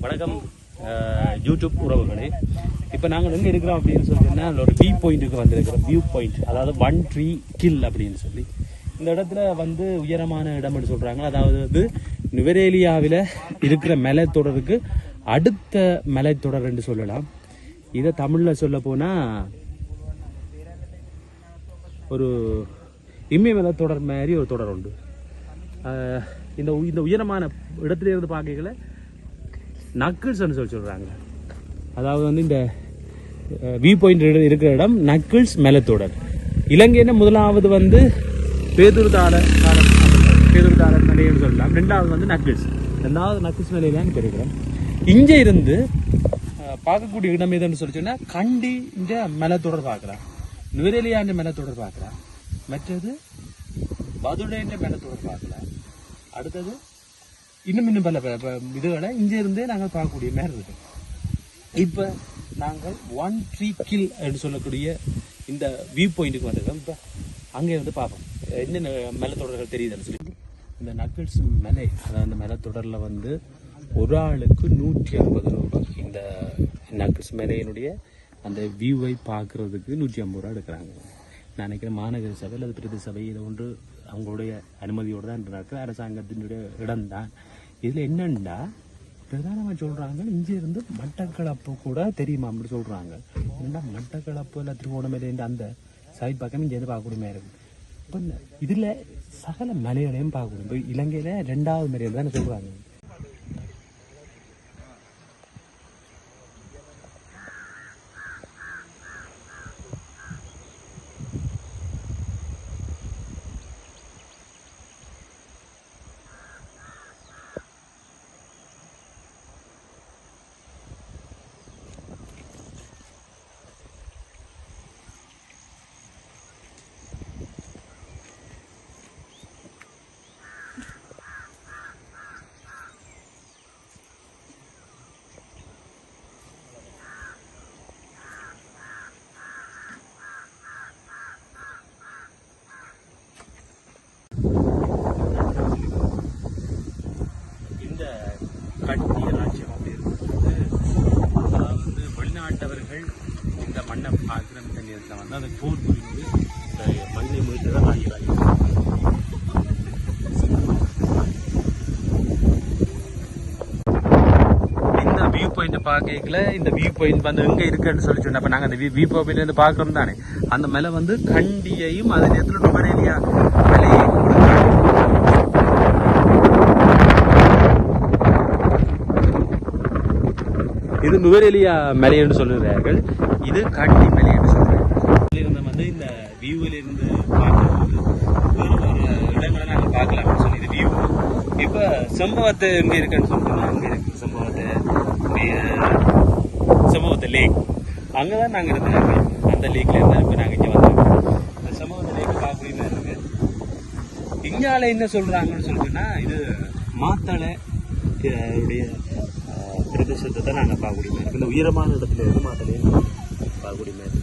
வணக்கம். யூடியூப் உறவுகளே. இப்போ நாங்கள் எங்கே இருக்கிறோம் அப்படின்னு சொல்லி சொன்னால் ஒரு வியூ பாயிண்ட்டுக்கு வந்திருக்கிறோம். வியூ பாயிண்ட் அதாவது ஒன் ட்ரீ கில் அப்படின்னு சொல்லி. இந்த இடத்துல வந்து உயரமான இடம்னு சொல்கிறாங்க அதாவது வந்து நுவரேலியாவில் இருக்கிற மலைத்தொடருக்கு அடுத்த மலைத்தொடர் என்று சொல்லலாம். இதை தமிழில் சொல்ல போனால் ஒரு இமயமலை தொடர் மாதிரி ஒரு தொடர் உண்டு. இந்த உ- இந்த உயரமான இடத்துல இருந்து பார்க்கல நக்கிள்ஸ்னு சொல்லி சொல்கிறாங்க அதாவது வந்து இந்த வியூ பாயிண்ட் இருக்கிற இடம் நக்கிள்ஸ் மெலத்தோடர் இலங்கையின முதலாவது வந்து பேதுருதார பேதுருதாரன் மலைன்னு சொல்லலாம். ரெண்டாவது வந்து நக்கிள்ஸ் ரெண்டாவது நக்கிள்ஸ் நிலையிலான்னு இருக்கிறோம் இங்கே இருந்து பார்க்கக்கூடிய இடம் எதுன்னு சொல்லி சொன்னால் கண்டி இந்த மெலத்தொடர் பார்க்குறேன் நுவரெலியாண்ட மெலத்தொடர் பார்க்குறேன் மற்றது பதுடைன்ற மெலத்தொடர் பார்க்கலாம் அடுத்தது இன்னும் இன்னும் பல இதுகளை இங்க இருந்தே நாங்கள் பார்க்கக்கூடிய மாதிரி இருக்கு. இப்போ நாங்கள் ஒன் ட்ரீ கில் அப்படின்னு சொல்லக்கூடிய இந்த வியூ பாயிண்ட்டுக்கு வந்திருக்கோம். இப்போ அங்கே வந்து பார்ப்போம். என்னென்ன மலைத்தொடர்கள் தெரியுதுன்னு சொல்லி. இந்த நக்கல்ஸ் மலை அதாவது அந்த மலைத்தொடரில் வந்து ஒரு ஆளுக்கு நூற்றி ஐம்பது ரூபாய். இந்த நக்கல்ஸ் மலையினுடைய அந்த வியூவை பார்க்குறதுக்கு நூற்றி ஐம்பது ரூபா எடுக்கிறாங்க. நான் நினைக்கிறேன் மாநகர சபை அல்லது பிரதி சபை இதை ஒன்று அவங்களுடைய அனுமதியோடு தான் நடக்குது அரசாங்கத்தினுடைய இடம்தான் இதில் என்னன்னா பிரதானமாக சொல்கிறாங்க இங்கே இருந்து மட்டக்களப்பு கூட தெரியுமா அப்படி சொல்கிறாங்க என்னடா மட்டக்களப்பு இல்லை திருவோணமலைன்ற அந்த சைட் பக்கம் இங்கேருந்து பார்க்கக்கூடிய மாதிரி இப்போ இதில் சகல மலைகளையும் பார்க்கணும் இப்போ இலங்கையில் ரெண்டாவது மலையில் தானே சொல்கிறாங்க கட்டிய ராஜ்யம் அப்படின்றது அதாவது வெளிநாட்டவர்கள் இந்த மண்ணை ஆக்கிரமித்த நேரத்தில் வந்து அந்த போர் புரிந்து இந்த மண்ணை மீட்டு தான் ஆகிறாங்க இந்த வியூ பாயிண்ட் பார்க்கல இந்த வியூ பாயிண்ட் வந்து எங்க இருக்குன்னு சொல்லி சொன்ன அப்ப நாங்க அந்த வியூ பாயிண்ட் வந்து பார்க்குறோம் தானே. அந்த மலை வந்து கண்டியையும் அதே நேரத்தில் நுவரேலியா இது நுவரெலியா மலை என்று சொல்லுகிறார்கள். இது காட்டி மலை என்று சொல்றார்கள் வந்து இந்த வியூவில் இருந்து பார்க்கும்போது வேறு வேறு இடங்களை நாங்கள் பார்க்கலாம்னு சொல்லி இது வியூ. இப்போ சம்பவத்தை எங்கே இருக்குன்னு சொல்லிட்டு அங்கே இருக்கு. சம்பவத்தை சம்பவத்தை லேக் அங்கே தான் நாங்கள் இருந்தாங்க அந்த லேக்ல இருந்தால் இப்போ நாங்கள் இங்கே வந்தோம். அந்த சம்பவத்தை லேக் பார்க்கக்கூடிய இருக்கு. இங்கால என்ன சொல்கிறாங்கன்னு சொல்லிட்டுன்னா இது மாத்தளை அவருடைய உடைய பிரதேசத்தை தான் நாங்கள் பாகுடி மேலே இல்லை உயரமான இடத்துல இருந்து மாதலையும் பாகுடி மேலே